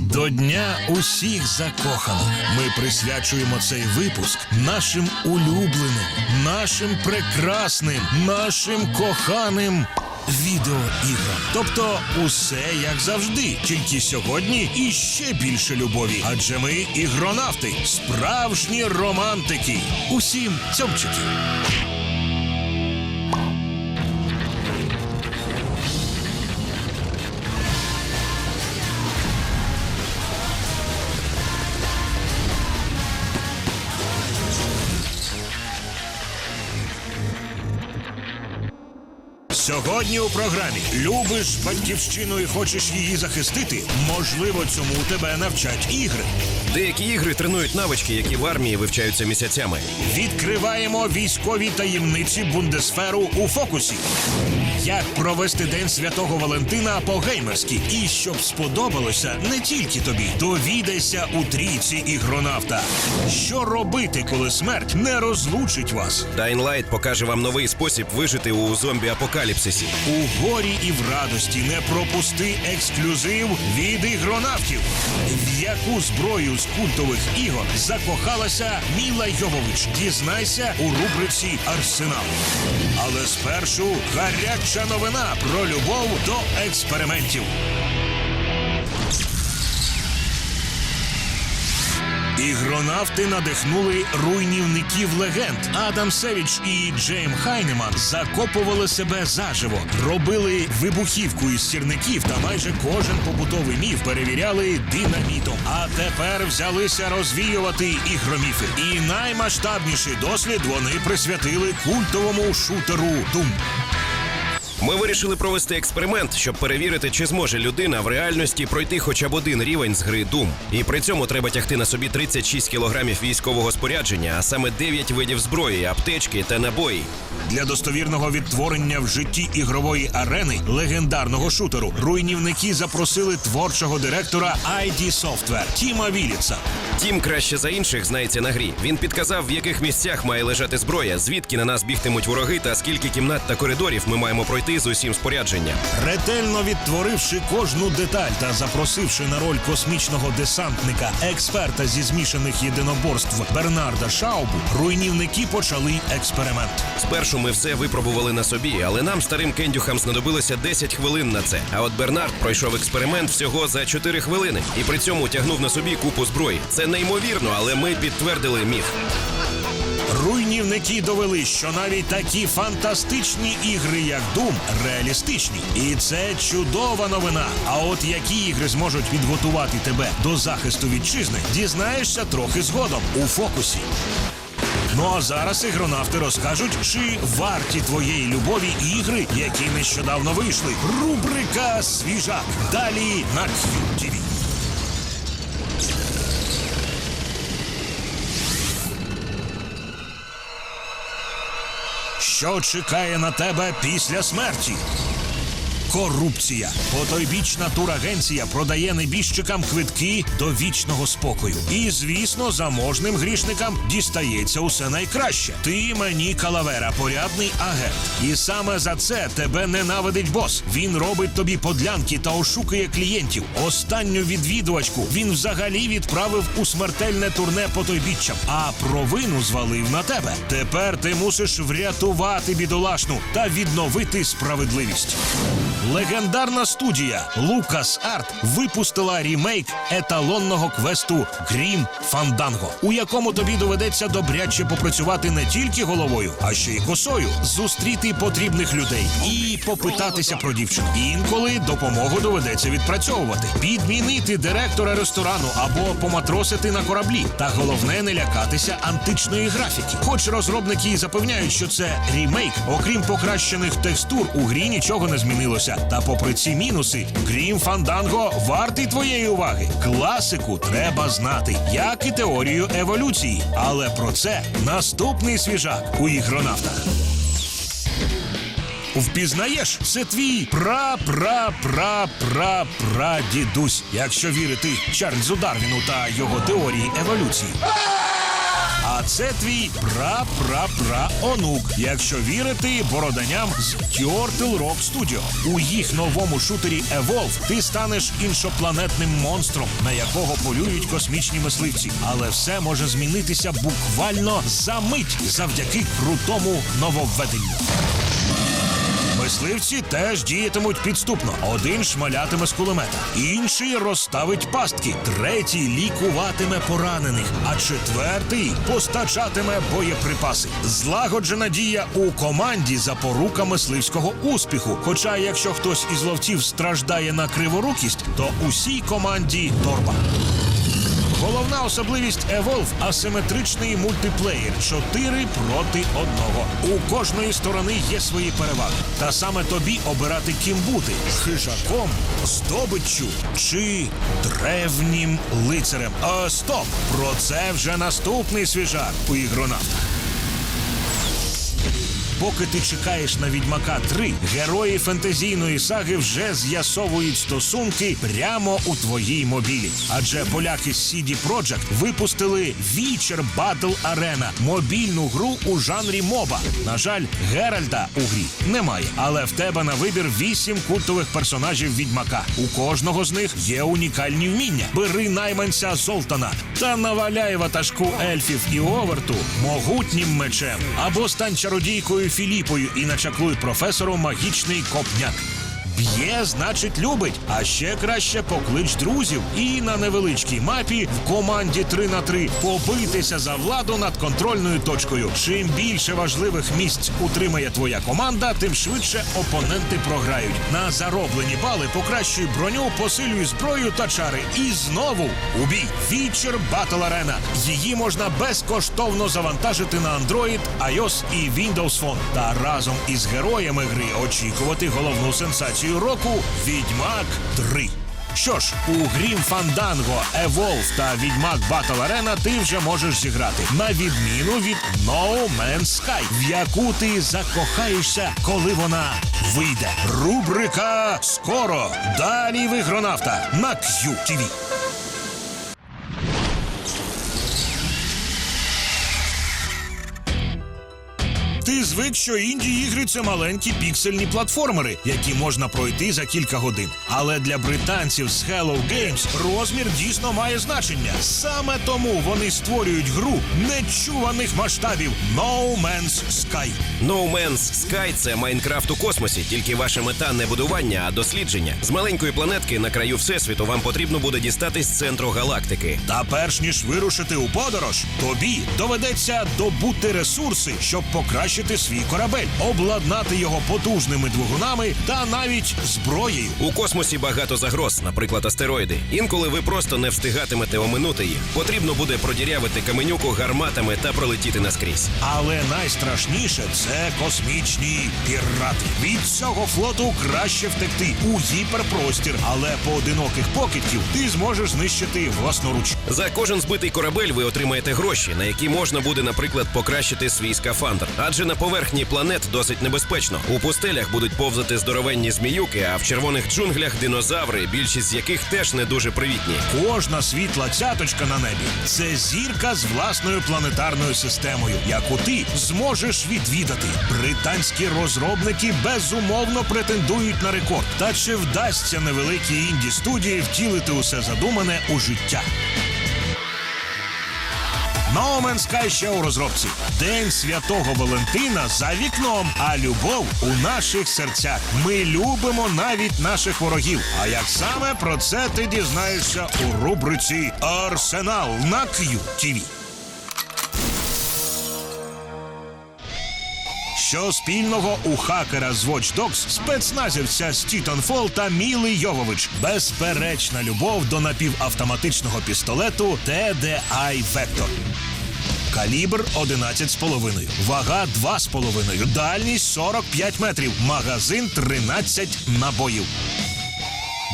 До дня усіх закоханих ми присвячуємо цей випуск нашим улюбленим, нашим прекрасним, нашим коханим відеоіграм. Тобто, усе як завжди, тільки сьогодні і ще більше любові. Адже ми ігронавти, справжні романтики. Усім цьомчики. Сьогодні у програмі любиш батьківщину і хочеш її захистити. Можливо, цьому тебе навчать ігри. Деякі ігри тренують навички, які в армії вивчаються місяцями. Відкриваємо військові таємниці Бундесферу у фокусі. Як провести День Святого Валентина по-геймерськи. І щоб сподобалося не тільки тобі. Довідайся у трійці ігронавта. Що робити, коли смерть не розлучить вас? Dying Light покаже вам новий спосіб вижити у зомбі-апокаліпсисі. У горі і в радості не пропусти ексклюзив від ігронавтів. В яку зброю з культових ігор закохалася Міла Йовович? Дізнайся у рубриці Арсенал. Але спершу гаряча новина про любов до експериментів. Ігронавти надихнули руйнівників легенд. Адам Севіч і Джейм Хайнеман закопували себе заживо, робили вибухівку із сірників та майже кожен побутовий міф перевіряли динамітом. А тепер взялися розвіювати ігроміфи. І наймасштабніший дослід вони присвятили культовому шутеру Doom. Ми вирішили провести експеримент, щоб перевірити, чи зможе людина в реальності пройти хоча б один рівень з гри Doom. І при цьому треба тягти на собі 36 кілограмів військового спорядження, а саме 9 видів зброї, аптечки та набої. Для достовірного відтворення в житті ігрової арени легендарного шутеру руйнівники запросили творчого директора ID Software Тіма Віліца. Тім краще за інших знається на грі. Він підказав, в яких місцях має лежати зброя, звідки на нас бігтимуть вороги, та скільки кімнат та коридорів ми маємо пройти з усім спорядженням. Ретельно відтворивши кожну деталь та запросивши на роль космічного десантника експерта зі змішаних єдиноборств Бернарда Шаубу, руйнівники почали експеримент. Спершу ми все випробували на собі, але нам, старим кендюхам, знадобилося 10 хвилин на це. А от Бернард пройшов експеримент всього за 4 хвилини і при цьому тягнув на собі купу зброї. Це неймовірно, але ми підтвердили міф. Руйнівники довели, що навіть такі фантастичні ігри, як Doom, реалістичні. І це чудова новина. А от які ігри зможуть підготувати тебе до захисту вітчизни, дізнаєшся трохи згодом у фокусі. Ну а зараз ігронавти розкажуть, чи варті твоєї любові ігри, які нещодавно вийшли. Рубрика Свіжак. Далі на QTV. Що чекає на тебе після смерті? Корупція. Потойбічна турагенція продає небіжчикам квитки до вічного спокою. І, звісно, заможним грішникам дістається усе найкраще. Ти мені калавера, порядний агент. І саме за це тебе ненавидить бос. Він робить тобі подлянки та ошукує клієнтів. Останню відвідувачку він взагалі відправив у смертельне турне потойбіччям, а провину звалив на тебе. Тепер ти мусиш врятувати бідолашну та відновити справедливість. Легендарна студія Lucas Art випустила рімейк еталонного квесту Грім Фанданго, у якому тобі доведеться добряче попрацювати не тільки головою, а ще й косою, зустріти потрібних людей і попитатися про дівчину. Інколи допомогу доведеться відпрацьовувати, підмінити директора ресторану або поматросити на кораблі. Та головне не лякатися античної графіки. Хоч розробники і запевняють, що це рімейк, окрім покращених текстур, у грі нічого не змінилося. Та попри ці мінуси, Грім Фанданго вартий твоєї уваги. Класику треба знати, як і теорію еволюції. Але про це наступний свіжак у ігронавтах. Впізнаєш, це твій пра-пра-пра-пра-прадідусь, якщо вірити Чарльзу Дарвіну та його теорії еволюції. А це твій пра-пра-пра-онук, якщо вірити бороданям з Turtle Rock Studio. У їх новому шутері Evolve ти станеш іншопланетним монстром, на якого полюють космічні мисливці. Але все може змінитися буквально за мить завдяки крутому нововведенню. Мисливці теж діятимуть підступно. Один шмалятиме з кулемета, інший розставить пастки, третій лікуватиме поранених, а четвертий постачатиме боєприпаси. Злагоджена дія у команді запорука мисливського успіху. Хоча, якщо хтось із ловців страждає на криворукість, то усій команді торба. Головна особливість Evolve – асиметричний мультиплеєр 4 проти одного. У кожної сторони є свої переваги. Та саме тобі обирати ким бути хижаком, здобиччю чи древнім лицарем. А стоп! Про це вже наступний свіжак у ігронавтах. Поки ти чекаєш на відьмака 3, герої фентезійної саги вже з'ясовують стосунки прямо у твоїй мобілі. Адже поляки з CD Projekt випустили Witcher Battle Arena – мобільну гру у жанрі моба. На жаль, Геральда у грі немає, але в тебе на вибір вісім культових персонажів відьмака. У кожного з них є унікальні вміння. Бери найманця Золтана та наваляй ватажку ельфів і оверту могутнім мечем або стань чародійкою Філіпою і начаклуй професору магічний копняк. Б'є, значить, любить. А ще краще поклич друзів і на невеличкій мапі в команді 3 на 3 побитися за владу над контрольною точкою. Чим більше важливих місць утримає твоя команда, тим швидше опоненти програють. На зароблені бали покращуй броню, посилюй зброю та чари. І знову убій Feature Battle Arena. Її можна безкоштовно завантажити на Android, iOS і Windows Phone. Та разом із героями гри очікувати головну сенсацію року Відьмак 3. Що ж, у Грім Фанданго, Evolve та Відьмак Battle Arena ти вже можеш зіграти на відміну від No Man's Sky, в яку ти закохаєшся, коли вона вийде. Рубрика Скоро. Далі в ігронавта на QTV. Ти звик, що інді ігри це маленькі піксельні платформери, які можна пройти за кілька годин. Але для британців з Hello Games розмір дійсно має значення. Саме тому вони створюють гру нечуваних масштабів No Man's Sky. No Man's Sky – це Майнкрафт у космосі, тільки ваша мета не будування, а дослідження. З маленької планетки на краю всесвіту вам потрібно буде дістатись центру галактики. Та перш ніж вирушити у подорож, тобі доведеться добути ресурси, щоб покращити свій корабель, обладнати його потужними двигунами та навіть зброєю. У космосі багато загроз, наприклад, астероїди. Інколи ви просто не встигатимете оминути їх. Потрібно буде продірявити каменюку гарматами та пролетіти наскрізь. Але найстрашніше це космічні пірати. Від цього флоту краще втекти у гіперпростір, але поодиноких покидьків ти зможеш знищити власноруч. За кожен збитий корабель ви отримаєте гроші, на які можна буде, наприклад, покращити свій скафандр. Адже на поверхні планет досить небезпечно. У пустелях будуть повзати здоровенні зміюки, а в червоних джунглях динозаври, більшість з яких теж не дуже привітні. Кожна світла цяточка на небі це зірка з власною планетарною системою, яку ти зможеш відвідати. Британські розробники безумовно претендують на рекорд. Та чи вдасться невеликій інді студії втілити усе задумане у життя? No Man's Sky ще у розробці. День святого Валентина за вікном, а любов у наших серцях. Ми любимо навіть наших ворогів. А як саме про це ти дізнаєшся у рубриці Арсенал на QTV. Що спільного у хакера з Watch Dogs, спецназівця з Titanfall та Міли Йовович. Безперечна любов до напівавтоматичного пістолету TDI Vector. Калібр 11,5, вага 2,5, дальність 45 метрів, магазин 13 набоїв.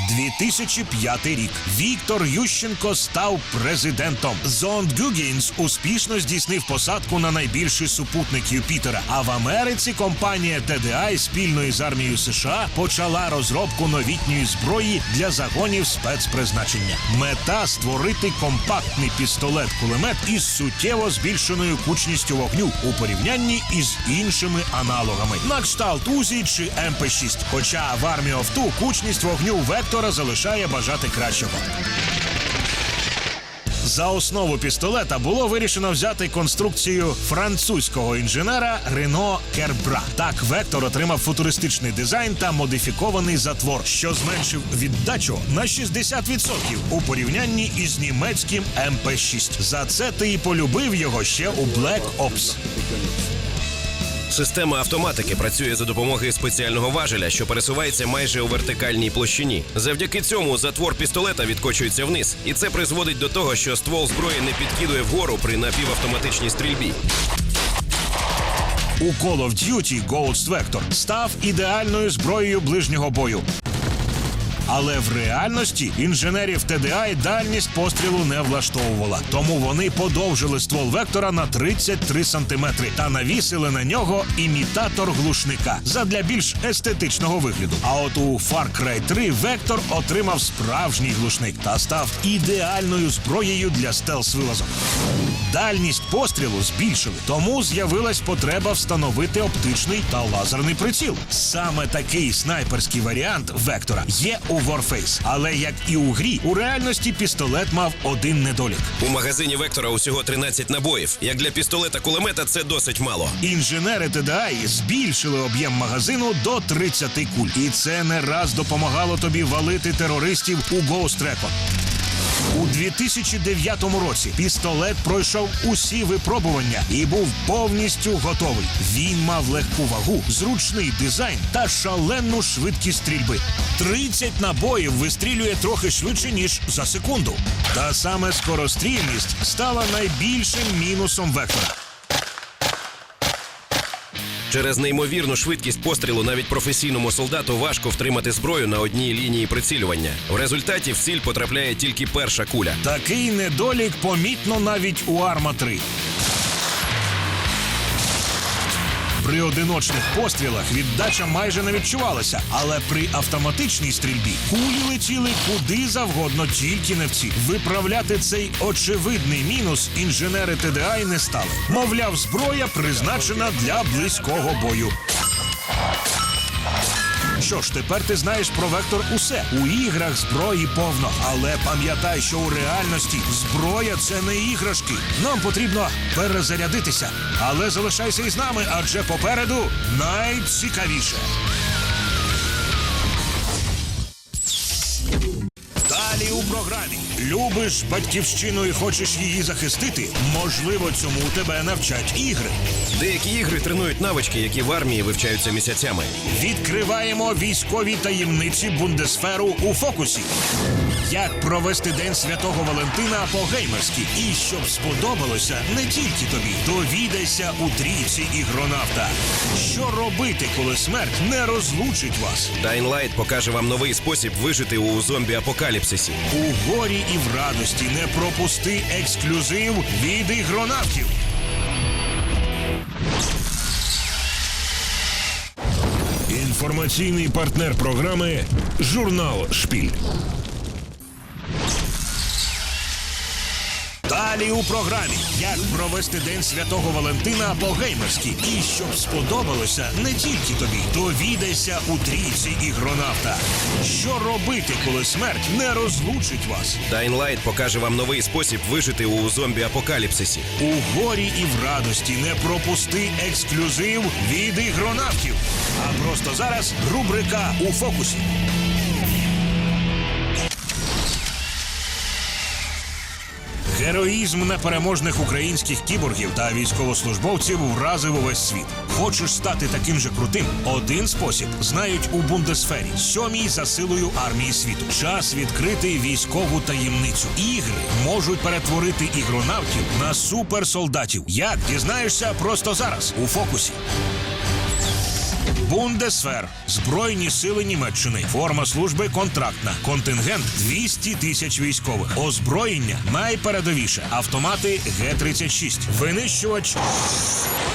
2005 рік. Віктор Ющенко став президентом. Зонд Гюгінс успішно здійснив посадку на найбільший супутник Юпітера. А в Америці компанія TDI спільно із армією США почала розробку новітньої зброї для загонів спецпризначення. Мета створити компактний пістолет-кулемет із суттєво збільшеною кучністю вогню у порівнянні із іншими аналогами на кшталт УЗІ чи МП6. Хоча в армії ОФТУ кучність вогню вектора залишає бажати кращого. За основу пістолета було вирішено взяти конструкцію французького інженера Рено Кербра. Так, вектор отримав футуристичний дизайн та модифікований затвор, що зменшив віддачу на 60% у порівнянні із німецьким МП6. За це ти і полюбив його ще у Black Ops. Система автоматики працює за допомогою спеціального важеля, що пересувається майже у вертикальній площині. Завдяки цьому затвор пістолета відкочується вниз, і це призводить до того, що ствол зброї не підкидує вгору при напівавтоматичній стрільбі. У Call of Duty Ghost Vector став ідеальною зброєю ближнього бою. Але в реальності інженерів TDI дальність пострілу не влаштовувала. Тому вони подовжили ствол вектора на 33 сантиметри та навісили на нього імітатор глушника задля більш естетичного вигляду. А от у Far Cry 3 вектор отримав справжній глушник та став ідеальною зброєю для стелс-вилазок. Дальність пострілу збільшили, тому з'явилась потреба встановити оптичний та лазерний приціл. Саме такий снайперський варіант вектора є у Warface. Але як і у грі, у реальності пістолет мав один недолік. У магазині вектора усього 13 набоїв. Як для пістолета кулемета це досить мало. Інженери TDI збільшили об'єм магазину до 30 куль, і це не раз допомагало тобі валити терористів у Ghost Recon. У 2009 році пістолет пройшов усі випробування і був повністю готовий. Він мав легку вагу, зручний дизайн та шалену швидкість стрільби. 30 набоїв вистрілює трохи швидше ніж за секунду. Та саме скорострільність стала найбільшим мінусом вектора. Через неймовірну швидкість пострілу навіть професійному солдату важко втримати зброю на одній лінії прицілювання. В результаті в ціль потрапляє тільки перша куля. Такий недолік помітно навіть у Арма 3. При одиночних пострілах віддача майже не відчувалася, але при автоматичній стрільбі кулі летіли куди завгодно, тільки не в ці. Виправляти цей очевидний мінус інженери ТДА не стали. Мовляв, зброя призначена для близького бою. Що ж, тепер ти знаєш про вектор усе. У іграх зброї повно. Але пам'ятай, що у реальності зброя це не іграшки. Нам потрібно перезарядитися. Але залишайся із нами, адже попереду найцікавіше. Далі у програмі любиш батьківщину і хочеш її захистити. Можливо, цьому тебе навчать ігри. Деякі ігри тренують навички, які в армії вивчаються місяцями. Відкриваємо військові таємниці Бундесферу у фокусі. Як провести День Святого Валентина по-геймерськи. І щоб сподобалося не тільки тобі. Довідайся у трійці ігронавта. Що робити, коли смерть не розлучить вас? Dying Light покаже вам новий спосіб вижити у зомбі-апокаліпсисі. У горі і в радості не пропусти ексклюзив від ігронавтів. Інформаційний партнер програми Журнал Шпіль. Далі у програмі як провести День Святого Валентина по-геймерськи. І щоб сподобалося не тільки тобі. Довідайся у трійці ігронавта. Що робити, коли смерть не розлучить вас? Dying Light покаже вам новий спосіб вижити у зомбі-апокаліпсисі. У горі і в радості не пропусти ексклюзив від ігронавтів. А просто зараз рубрика у фокусі. Героїзм непереможних українських кіборгів та військовослужбовців вразив увесь світ. Хочеш стати таким же крутим? Один спосіб знають у Бундесфері, сьомій за силою армії світу. Час відкрити військову таємницю. Ігри можуть перетворити ігронавтів на суперсолдатів. Як дізнаєшся просто зараз у фокусі? Бундесфер. Збройні сили Німеччини. Форма служби контрактна. Контингент 200 тисяч військових. Озброєння найпередовіше. Автомати Г-36. Винищувач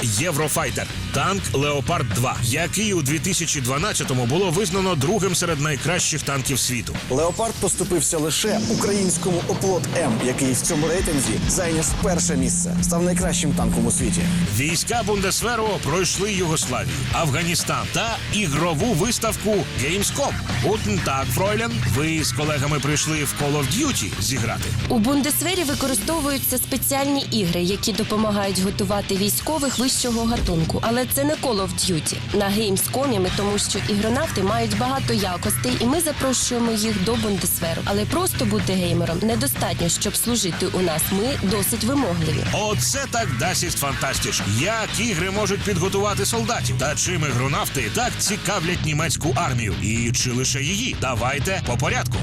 Єврофайтер. Танк Леопард 2, який у 2012-му було визнано другим серед найкращих танків світу. Леопард поступився лише українському оплот М, який в цьому рейтинзі зайняв перше місце, став найкращим танком у світі. Війська Бундесверу пройшли Югославію, Афганістан та ігрову виставку Gamescom. Guten Tag, Фройлен. Ви з колегами прийшли в Call of Duty зіграти. У Бундесвері використовуються спеціальні ігри, які допомагають готувати військових вищого гатунку. Але це не Call of Duty. На Gamescom ми тому, що ігронавти мають багато якостей, і ми запрошуємо їх до Бундесверу. Але просто бути геймером недостатньо, щоб служити у нас. Ми досить вимогливі. Оце так дасість фантастіш. Як ігри можуть підготувати солдатів? Та чим ігронавти так цікавлять німецьку армію? І чи лише її? Давайте по порядку.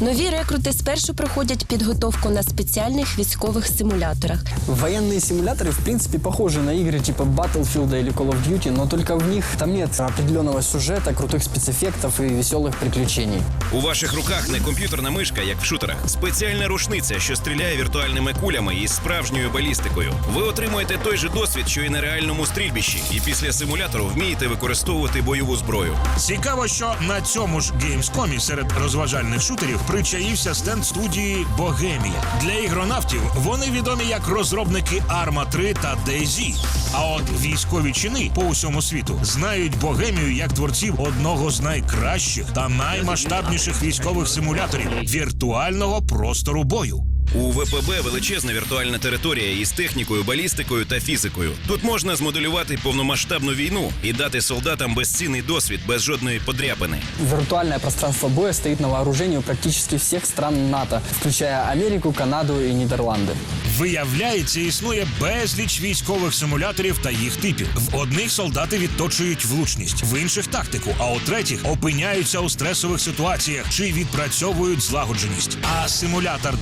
Нові рекрути спершу проходять підготовку на спеціальних військових симуляторах. Военные симуляторы, в принципе, похожи на игры типа Battlefield или Call of Duty, но только в них там нет определенного сюжета, крутых спецэффектов и веселых приключений. У ваших руках не комп'ютерна мишка, як в шутерах, спеціальна рушниця, що стріляє віртуальними кулями із справжньою балістикою. Ви отримуєте той же досвід, що і на реальному стрільбищі, і після симулятору вмієте використовувати бойову зброю. Цікаво, що на цьому ж Gamescom серед розважальних шутерів причаївся стенд студії Богемія. Для ігронавтів вони відомі як розробники Арма 3 та Дейзі. А от військові чини по усьому світу знають Богемію як творців одного з найкращих та наймасштабніших військових симуляторів віртуального простору бою. У ВПБ величезна віртуальна територія із технікою, балістикою та фізикою. Тут можна змоделювати повномасштабну війну і дати солдатам безцінний досвід без жодної подряпини. Виртуальное пространство боя стоит на вооружении у практически всех стран НАТО, включая Америку, Канаду и Нидерланды. Виявляється, існує безліч військових симуляторів та їх типів. В одних солдати відточують влучність, в інших тактику, а у третіх опиняються у стресових ситуаціях чи відпрацьовують злагодженість. А симулятор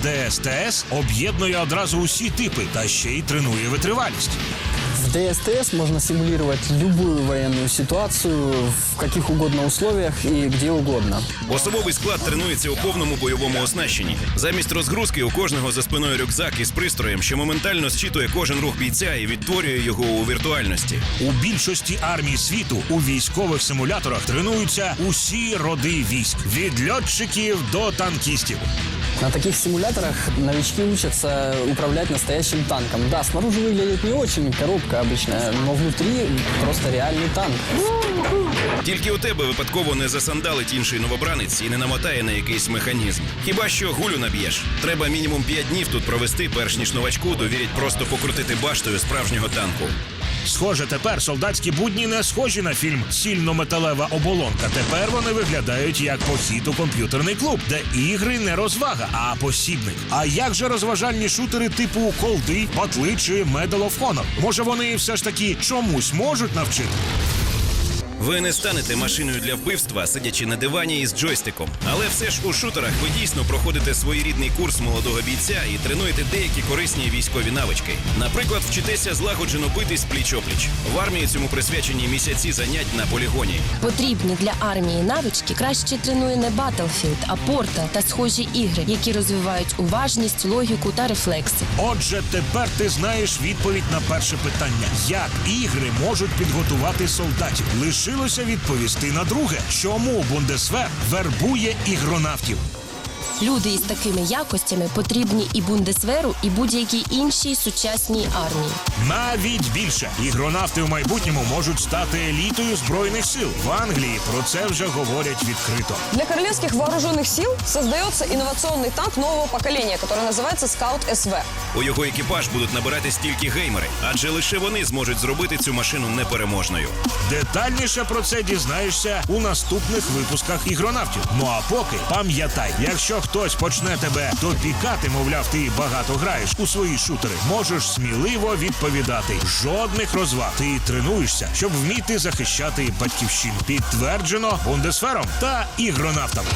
ДСТС об'єднує одразу усі типи та ще й тренує витривалість. В ДСТС можно симулировать любую военную ситуацию в каких угодно условиях и где угодно. Особовий склад тренується у повному бойовому оснащенні. Замість розгрузки у кожного за спиною рюкзак із пристроєм, що моментально зчитує кожен рух бійця і відтворює його у віртуальності. У більшості армій світу у військових симуляторах тренуються усі роди військ від льотчиків до танкістів. На таких симуляторах новички учатся управлять настоящим танком. Да, снаружи выглядит не очень коробка обычная, но внутри просто реальный танк. Тільки у тебе випадково не засандалить інший новобранець і не намотає на якийсь механізм. Хіба що гулю наб'єш? Треба мінімум 5 днів тут провести, перш ніж новачку довірять просто покрутити баштою справжнього танку. Схоже, тепер солдатські будні не схожі на фільм Сільно-металева оболонка. Тепер вони виглядають як похід у комп'ютерний клуб, де ігри не розвага, а посібник. А як же розважальні шутери типу колди, батли чи Medal of Honor? Може вони все ж таки чомусь можуть навчити? Ви не станете машиною для вбивства, сидячи на дивані із джойстиком. Але все ж у шутерах ви дійсно проходите своєрідний курс молодого бійця і тренуєте деякі корисні військові навички. Наприклад, вчитеся злагоджено битись пліч-опліч. В армії цьому присвячені місяці занять на полігоні. Потрібні для армії навички краще тренує не Battlefield, а Portal та схожі ігри, які розвивають уважність, логіку та рефлекси. Отже, тепер ти знаєш відповідь на перше питання: як ігри можуть підготувати солдатів? Лишилося відповісти на друге, чому Бундесвер вербує ігронавтів. Люди із такими якостями потрібні і Бундесверу, і будь-якій іншій сучасній армії. Навіть більше ігронавти в майбутньому можуть стати елітою збройних сил. В Англії про це вже говорять відкрито. Для королевских вооруженных сил создается инновационный танк нового поколения, который называется Скаут СВ. У його екіпаж будуть набиратись тільки геймери, адже лише вони зможуть зробити цю машину непереможною. Детальніше про це дізнаєшся у наступних випусках ігронавтів. Ну а поки пам'ятай, якщо хтось почне тебе допікати, мовляв, ти багато граєш у свої шутери, можеш сміливо відповідати. Жодних розваг. Ти тренуєшся, щоб вміти захищати батьківщину. Підтверджено бундесфером та ігронавтами.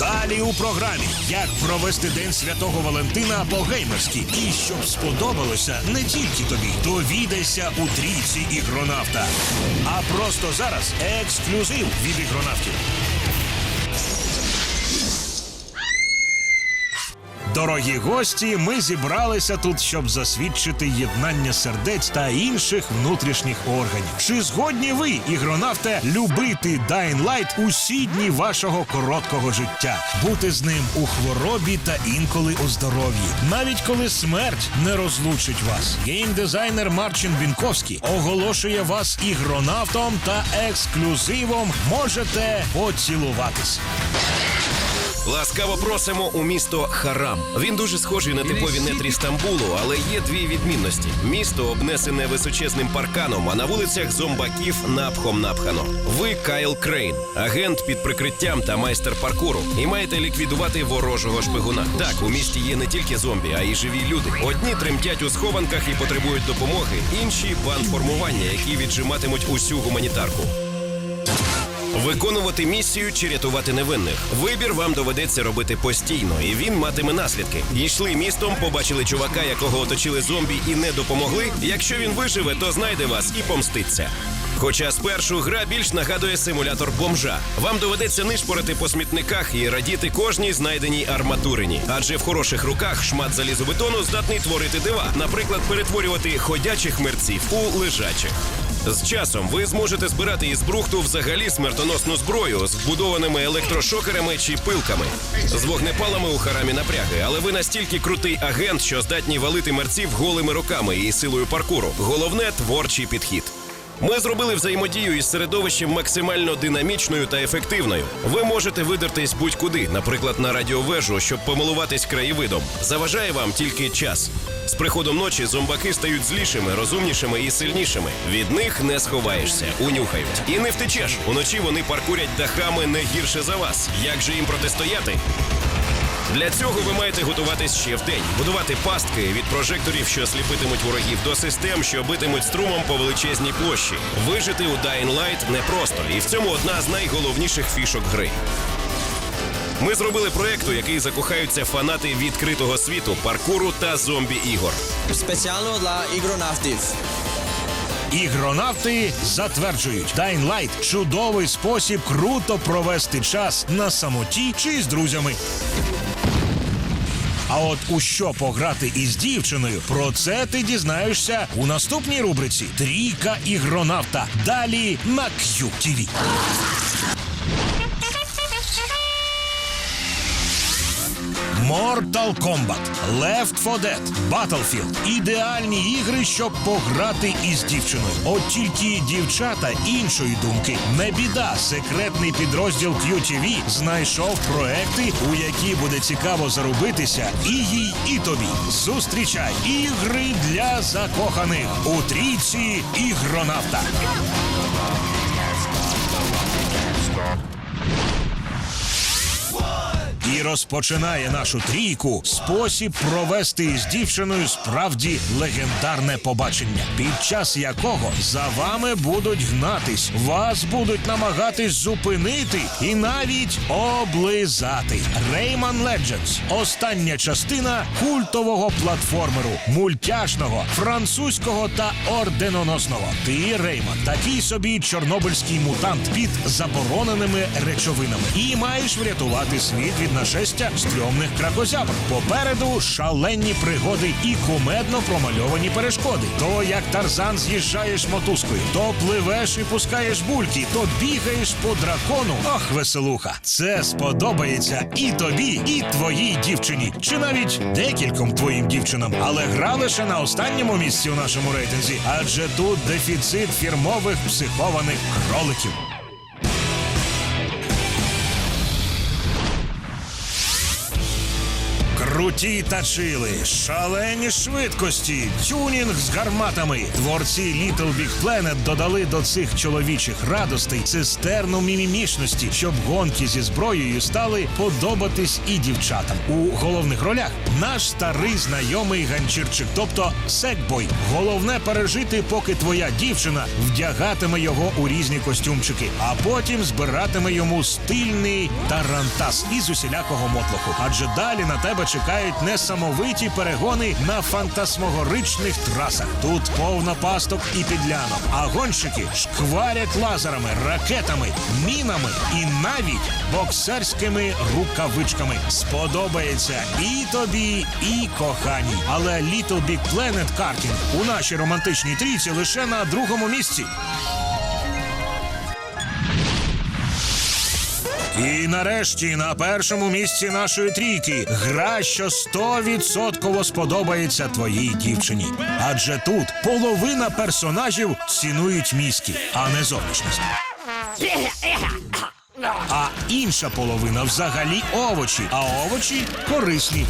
Далі у програмі як провести день святого Валентина по-геймерськи. І щоб сподобалося не тільки тобі, довідайся у трійці ігронавта. А просто зараз ексклюзив від ігронавтів. Дорогі гості, ми зібралися тут, щоб засвідчити єднання сердець та інших внутрішніх органів. Чи згодні ви, ігронавте, любити Dying Light усі дні вашого короткого життя, бути з ним у хворобі та інколи у здоров'ї, навіть коли смерть не розлучить вас? Геймдизайнер Марчин Бінковський оголошує вас ігронавтом та ексклюзивом можете поцілуватись. Ласкаво просимо у місто Харам. Він дуже схожий на типові нетрі Стамбулу, але є дві відмінності: місто обнесене височезним парканом, а на вулицях зомбаків напхом напхано. Ви Кайл Крейн, агент під прикриттям та майстер паркуру, і маєте ліквідувати ворожого шпигуна. Так, у місті є не тільки зомбі, а й живі люди. Одні тремтять у схованках і потребують допомоги, інші бандформування, які віджиматимуть усю гуманітарку. Виконувати місію чи рятувати невинних. Вибір вам доведеться робити постійно, і він матиме наслідки. Йшли містом, побачили чувака, якого оточили зомбі, і не допомогли. Якщо він виживе, то знайде вас і помститься. Хоча спершу гра більш нагадує симулятор бомжа. Вам доведеться нишпорити по смітниках і радіти кожній знайденій арматурині. Адже в хороших руках шмат залізобетону здатний творити дива, наприклад, перетворювати ходячих мерців у лежачих. З часом ви зможете збирати із брухту взагалі смертоносну зброю з вбудованими електрошокерами чи пилками. З вогнепалами у харамі напряги, але ви настільки крутий агент, що здатні валити мерців голими руками і силою паркуру. Головне творчий підхід. Ми зробили взаємодію із середовищем максимально динамічною та ефективною. Ви можете видертись будь-куди, наприклад, на радіовежу, щоб помилуватись краєвидом. Заважає вам тільки час. З приходом ночі зомбаки стають злішими, розумнішими і сильнішими. Від них не сховаєшся, унюхають. І не втечеш. Уночі вони паркурять дахами не гірше за вас. Як же їм протистояти? Для цього ви маєте готуватись ще вдень, будувати пастки від прожекторів, що сліпитимуть ворогів, до систем, що битимуть струмом по величезній площі. Вижити у Dying Light непросто, і в цьому одна з найголовніших фішок гри. Ми зробили проект, у який закохаються фанати відкритого світу, паркуру та зомбі ігор. спеціально для ігронавтів. Ігронавти затверджують Dying Light – чудовий спосіб круто провести час на самоті чи з друзями. А от у що пограти із дівчиною, про це ти дізнаєшся у наступній рубриці Трійка ігронавта. Далі на QTV. Mortal Kombat, Left 4 Dead, Battlefield – ідеальні ігри, щоб пограти із дівчиною. От тільки дівчата іншої думки. Не біда, секретний підрозділ QTV знайшов проекти, у які буде цікаво заробитися і їй, і тобі. Зустрічай ігри для закоханих у трійці ігронавта. Розпочинає нашу трійку спосіб провести із дівчиною справді легендарне побачення, під час якого за вами будуть гнатись, вас будуть намагатись зупинити і навіть облизати. Rayman Legends – остання частина культового платформеру, мультяшного, французького та орденоносного. Ти, Рейман, такий собі чорнобильський мутант під забороненими речовинами, і маєш врятувати світ від нашестя стрьомних кракозябр. Попереду шалені пригоди і кумедно промальовані перешкоди. То як Тарзан з'їжджаєш мотузкою, то пливеш і пускаєш бульки, то бігаєш по дракону. Ох, веселуха! Це сподобається і тобі, і твоїй дівчині, чи навіть декільком твоїм дівчинам. Але гра лише на останньому місці у нашому рейтинзі, адже тут дефіцит фірмових психованих кроликів. Круті тачили, шалені швидкості, тюнінг з гарматами. Творці Little Big Planet додали до цих чоловічих радостей цистерну мімімішності, щоб гонки зі зброєю стали подобатись і дівчатам. У головних ролях наш старий знайомий ганчірчик, тобто секбой. Головне пережити, поки твоя дівчина вдягатиме його у різні костюмчики, а потім збиратиме йому стильний тарантас із усілякого мотлоху. Адже далі на тебе чекають несамовиті перегони на фантасмогоричних трасах. Тут повно пасток і підлянок, а гонщики шкварять лазерами, ракетами, мінами і навіть боксерськими рукавичками. Сподобається і тобі, і коханій. Але Little Big Planet Karting у нашій романтичній трійці лише на другому місці. І нарешті на першому місці нашої трійки гра, що 100% сподобається твоїй дівчині. Адже тут половина персонажів цінують мізки, а не зовнішність. А інша половина взагалі овочі, а овочі корисні.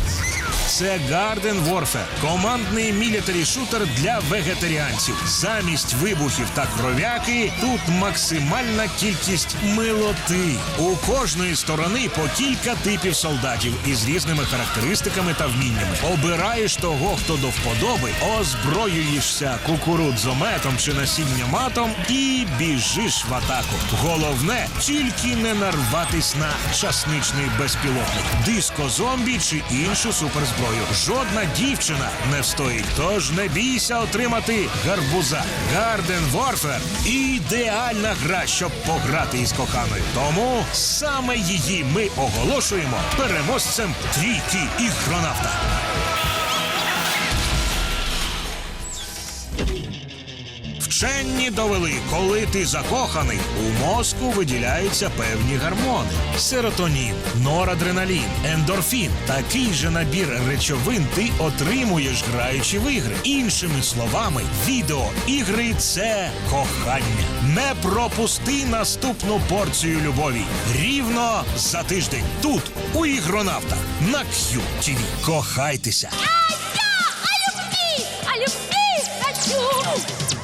Це Garden Warfare – командний мілітарі шутер для вегетаріанців. Замість вибухів та кров'яки тут максимальна кількість милоти. У кожної сторони по кілька типів солдатів із різними характеристиками та вміннями. Обираєш того, хто до вподоби, озброюєшся кукурудзометом чи насінняматом і біжиш в атаку. Головне тільки не нарватись на часничний безпілотник, диско-зомбі чи іншу суперзброю. Жодна дівчина не встоїть. Тож не бійся отримати гарбуза. Garden Warfare – ідеальна гра, щоб пограти із коханою. Тому саме її ми оголошуємо переможцем трійки ігронавта. Вчені довели, коли ти закоханий, у мозку виділяються певні гормони: серотонін, норадреналін, ендорфін. Такий же набір речовин ти отримуєш, граючи в ігри. Іншими словами, відеоігри це кохання. Не пропусти наступну порцію любові. Рівно за тиждень. Тут, у ігронавтах, на QTV. Кохайтеся. Хочу!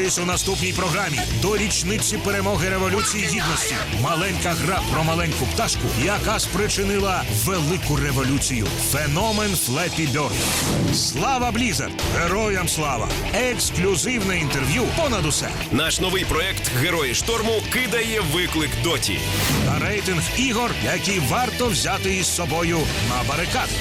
Дивись у наступній програмі до річниці перемоги Революції Гідності. Маленька гра про маленьку пташку, яка спричинила велику революцію. Феномен Флепі Бьорд. Слава Блізер! Героям слава! Ексклюзивне інтерв'ю понад усе. Наш новий проект Герої шторму кидає виклик доті. Та рейтинг ігор, які варто взяти із собою на барикади.